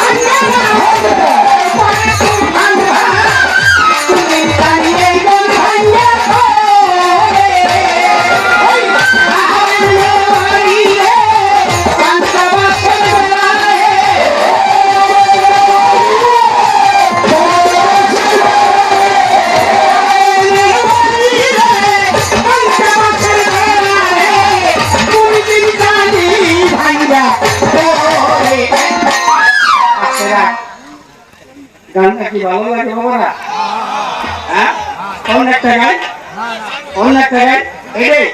I'm not gonna hold it back. গানটা কি ভালো লাগে বাবারা হ্যাঁ? কোন একটা গান? অন্য একটা গান? এটাই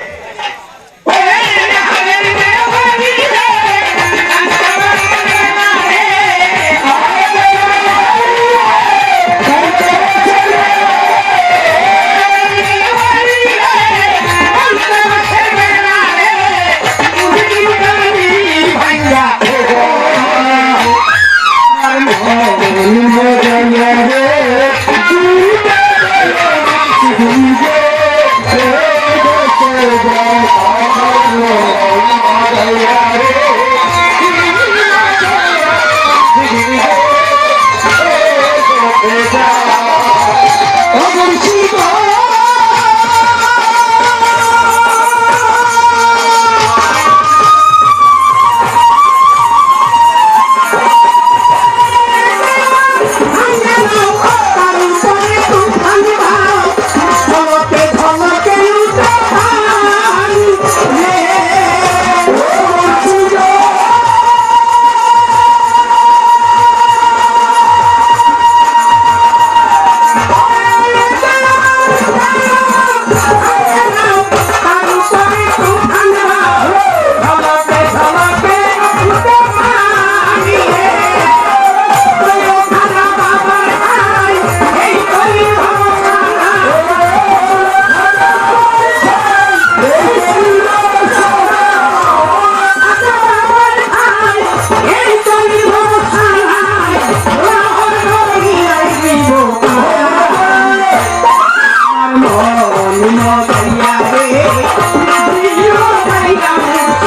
oh